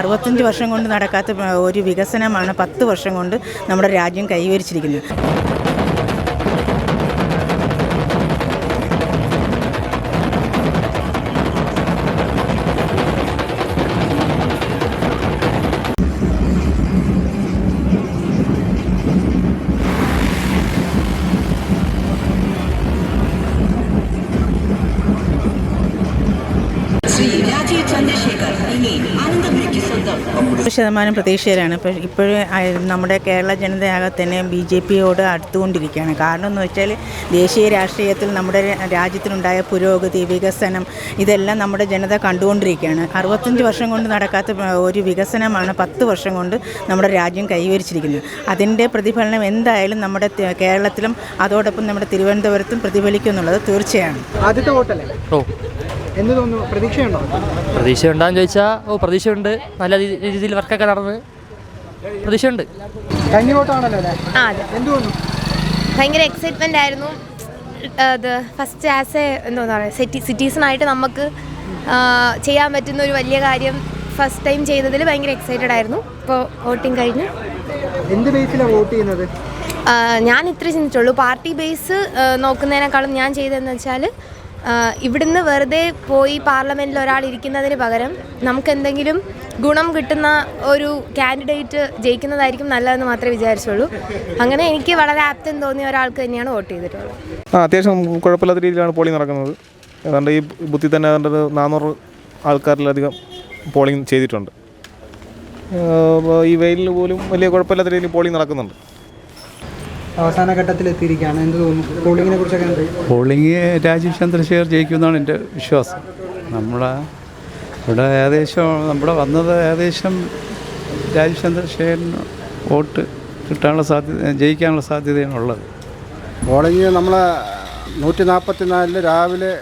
അറുപത്തഞ്ച് വർഷം കൊണ്ട് നടക്കാത്ത ഒരു വികസനമാണ് പത്ത് വർഷം കൊണ്ട് നമ്മുടെ രാജ്യം കൈവരിച്ചിരിക്കുന്നത്. ശ്രീ രാജീവ് ചന്ദ്രശേഖർ ഇനി നൂറ് ശതമാനം പ്രതീക്ഷയിലാണ്. ഇപ്പോൾ ഇപ്പോഴും നമ്മുടെ കേരള ജനതയാകെ തന്നെ ബി ജെ പിയോട് അടുത്തുകൊണ്ടിരിക്കുകയാണ്. കാരണം എന്ന് വെച്ചാൽ ദേശീയ രാഷ്ട്രീയത്തിൽ നമ്മുടെ രാജ്യത്തിനുണ്ടായ പുരോഗതി വികസനം ഇതെല്ലാം നമ്മുടെ ജനത കണ്ടുകൊണ്ടിരിക്കുകയാണ്. അറുപത്തഞ്ച് വർഷം കൊണ്ട് നടക്കാത്ത ഒരു വികസനമാണ് പത്ത് വർഷം കൊണ്ട് നമ്മുടെ രാജ്യം കൈവരിച്ചിരിക്കുന്നത്. അതിന്റെ പ്രതിഫലനം എന്തായാലും നമ്മുടെ കേരളത്തിലും അതോടൊപ്പം നമ്മുടെ തിരുവനന്തപുരത്തും പ്രതിഫലിക്കുന്നുള്ളത് തീർച്ചയാണ്. ആദ്യത്തെ വോട്ടല്ലേ? ഓ എന്ത് തോന്നുന്നു? പ്രതീക്ഷയുണ്ടോ? പ്രതീക്ഷ ഉണ്ടാന്ന് ചോദിച്ചാൽ ഓ പ്രതീക്ഷയുണ്ട്. നല്ല രീതിയിൽ വർക്കൊക്കെ നടന്ന്. പ്രതീക്ഷയുണ്ട്. കഴിഞ്ഞ വോട്ടാണല്ലോ അല്ലേ? ആ അതെ. എന്ത് തോന്നുന്നു? ഭയങ്കര എക്സൈറ്റ്മെന്റ് ആയിരുന്നു. അത് ഫസ്റ്റ് ആസ് എ എന്താ പറയുക സിറ്റി സിറ്റീസണായിട്ട് നമുക്ക് ചെയ്യാൻ പറ്റുന്ന ഒരു വലിയ കാര്യം ഫസ്റ്റ് ടൈം ചെയ്തതിൽ ഭയങ്കര എക്സൈറ്റഡ് ആയിരുന്നു. ഇപ്പോൾ വോട്ടിംഗ് കഴിഞ്ഞു. എന്ത് ബേസിലാണ് വോട്ട് ചെയ്യുന്നത്? ഞാൻ ഇത്ര ചിന്തിച്ചുള്ളൂ. പാർട്ടി ബേസ് നോക്കുന്നതിനേക്കാളും ഞാൻ ചെയ്തതെന്ന് വെച്ചാൽ ഇവിടുന്ന് വെറുതെ പോയി പാർലമെന്റിൽ ഒരാൾ ഇരിക്കുന്നതിന് പകരം നമുക്ക് എന്തെങ്കിലും ഗുണം കിട്ടുന്ന ഒരു കാൻഡിഡേറ്റ് ജയിക്കുന്നതായിരിക്കും നല്ലതെന്ന് മാത്രമേ വിചാരിച്ചുള്ളൂ. അങ്ങനെ എനിക്ക് വളരെ ആപ്റ്റം തോന്നിയ ഒരാൾക്ക് തന്നെയാണ് വോട്ട് ചെയ്തിട്ടുള്ളത്. ആ അത്യാവശ്യം കുഴപ്പമില്ലാത്ത രീതിയിലാണ് പോളിംഗ് നടക്കുന്നത്. ഏതാണ്ട് ഈ ബുദ്ധി തന്നെ ഏതാണ്ട് നാനൂറ് ആൾക്കാരിലധികം പോളിംഗ് ചെയ്തിട്ടുണ്ട്. ഈ വെയിലിന് പോലും വലിയ കുഴപ്പമില്ലാത്ത രീതിയിൽ പോളിംഗ് നടക്കുന്നുണ്ട്. അവസാന ഘട്ടത്തിൽ എത്തിയിരിക്കുകയാണ് എന്ത് തോന്നുന്നു? പോളിങ്ങിനെ കുറിച്ചൊക്കെ പോളിംഗ് രാജീവ് ചന്ദ്രശേഖർ ജയിക്കുമെന്നാണ് എന്റെ വിശ്വാസം. നമ്മൾ ഇവിടെ ഏകദേശം നമ്മുടെ വന്നത് ഏകദേശം രാജീവ് ചന്ദ്രശേഖരന് വോട്ട് കിട്ടാനുള്ള സാധ്യത ജയിക്കാനുള്ള സാധ്യതയാണ് ഉള്ളത്. പോളിംഗ് നമ്മൾ നൂറ്റി നാൽപ്പത്തി നാലിൽ രാവിലെ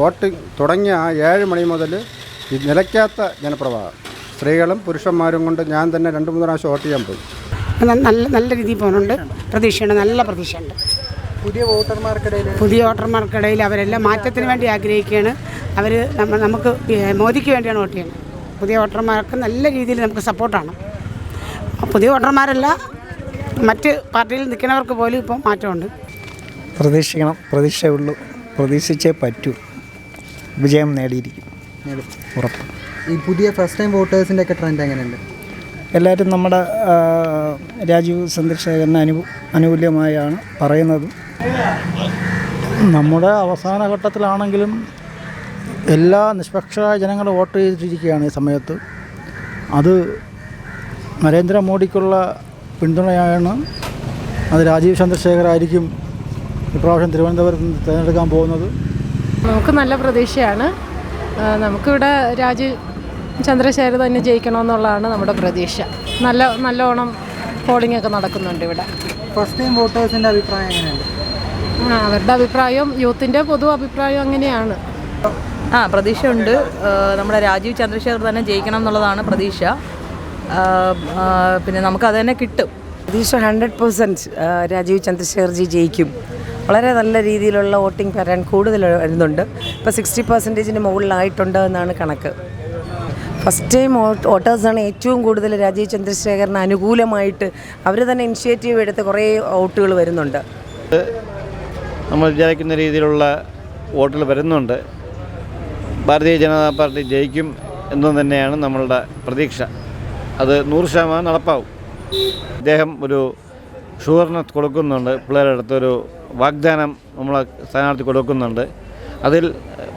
വോട്ടിംഗ് തുടങ്ങിയ ആ ഏഴ് മണി മുതൽ നിലയ്ക്കാത്ത ജനപ്രവാഹം. സ്ത്രീകളും പുരുഷന്മാരും കൊണ്ട് ഞാൻ തന്നെ രണ്ട് മൂന്ന് പ്രാവശ്യം വോട്ട് ചെയ്യാൻ പോയി. നല്ല നല്ല രീതിയിൽ പോകുന്നുണ്ട്. പ്രതീക്ഷയുണ്ട് നല്ല പ്രതീക്ഷയുണ്ട്. പുതിയ വോട്ടർമാർക്കിടയിൽ പുതിയ വോട്ടർമാർക്കിടയിൽ അവരെല്ലാം മാറ്റത്തിന് വേണ്ടി ആഗ്രഹിക്കുകയാണ്. അവർ നമുക്ക് മോദിക്ക് വേണ്ടിയാണ് വോട്ട് ചെയ്യുന്നത്. പുതിയ വോട്ടർമാർക്ക് നല്ല രീതിയിൽ നമുക്ക് സപ്പോർട്ടാണ്. പുതിയ വോട്ടർമാരല്ല മറ്റ് പാർട്ടിയിൽ നിൽക്കുന്നവർക്ക് പോലും ഇപ്പോൾ മാറ്റമുണ്ട്. പ്രതീക്ഷിക്കണം. പ്രതീക്ഷയുള്ളൂ പ്രതീക്ഷിച്ചേ പറ്റൂ. വിജയം നേടിയിരിക്കും. ഉറപ്പ്. ഈ പുതിയ ഫസ്റ്റ് ടൈം വോട്ടേഴ്സിന്റെ ഒക്കെ ട്രെൻഡ് എങ്ങനെയുണ്ട്? എല്ലാവരും നമ്മുടെ രാജീവ് ചന്ദ്രശേഖരന് അനു അനുകൂല്യമായാണ് പറയുന്നത്. നമ്മുടെ അവസാന ഘട്ടത്തിലാണെങ്കിലും എല്ലാ നിഷ്പക്ഷ ജനങ്ങളും വോട്ട് ചെയ്തിരിക്കുകയാണ് ഈ സമയത്ത്. അത് നരേന്ദ്രമോദിക്കുള്ള പിന്തുണയാണ്. അത് രാജീവ് ചന്ദ്രശേഖർ ആയിരിക്കും ഇപ്രാവശ്യം തിരുവനന്തപുരത്ത് തിരഞ്ഞെടുക്കാൻ പോകുന്നത്. നമുക്ക് നല്ല പ്രതീക്ഷയാണ്. നമുക്കിവിടെ രാജു ചന്ദ്രശേഖർ തന്നെ ജയിക്കണമെന്നുള്ളതാണ് നമ്മുടെ പ്രതീക്ഷ. നല്ല നല്ലോണം പോളിംഗ് ഒക്കെ നടക്കുന്നുണ്ട് ഇവിടെ. ഫസ്റ്റ് ടൈം വോട്ടേഴ്സിന്റെ അഭിപ്രായം എങ്ങനെയുണ്ട്? ആ, അവരുടെ അഭിപ്രായം യൂത്തിന്റെ പൊതു അഭിപ്രായം അങ്ങനെയാണ്. ആ പ്രതീക്ഷയുണ്ട്. നമ്മുടെ രാജീവ് ചന്ദ്രശേഖർ തന്നെ ജയിക്കണം എന്നുള്ളതാണ് പ്രതീക്ഷ. പിന്നെ നമുക്ക് അത് തന്നെ കിട്ടും. പ്രതീക്ഷ ഹൺഡ്രഡ് പെർസെന്റ് രാജീവ് ചന്ദ്രശേഖർജി ജയിക്കും. വളരെ നല്ല രീതിയിലുള്ള വോട്ടിംഗ് പാറ്റേൺ കൂടുതൽ വരുന്നുണ്ട്. ഇപ്പോൾ സിക്സ്റ്റി പെർസെന്റേജിന് മുകളിലായിട്ടുണ്ട് എന്നാണ് കണക്ക്. ഫസ്റ്റ് ടൈം വോട്ടേഴ്സാണ് ഏറ്റവും കൂടുതൽ രാജീവ് ചന്ദ്രശേഖറിന് അനുകൂലമായിട്ട് അവർ തന്നെ ഇനിഷ്യേറ്റീവ് എടുത്ത് കുറേ വോട്ടുകൾ വരുന്നുണ്ട്. നമ്മൾ വിചാരിക്കുന്ന രീതിയിലുള്ള വോട്ടുകൾ വരുന്നുണ്ട്. ഭാരതീയ ജനതാ പാർട്ടി ജയിക്കും എന്നു തന്നെയാണ് നമ്മളുടെ പ്രതീക്ഷ. അത് നൂറ് ശതമാനം നടപ്പാവും. അദ്ദേഹം ഒരു ഷുവർണ കൊടുക്കുന്നുണ്ട്. പിള്ളേരുടെ അടുത്തൊരു വാഗ്ദാനം നമ്മളെ സ്ഥാനാർത്ഥി കൊടുക്കുന്നുണ്ട്. അതിൽ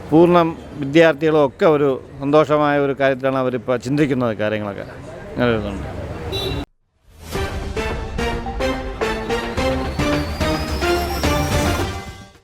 പൂർണം വിദ്യാർത്ഥികളും ഒക്കെ ഒരു സന്തോഷമായ ഒരു കാര്യത്തിലാണ് അവരിപ്പോൾ ചിന്തിക്കുന്നത് കാര്യങ്ങളൊക്കെ. അങ്ങനെ വരുന്നുണ്ട്.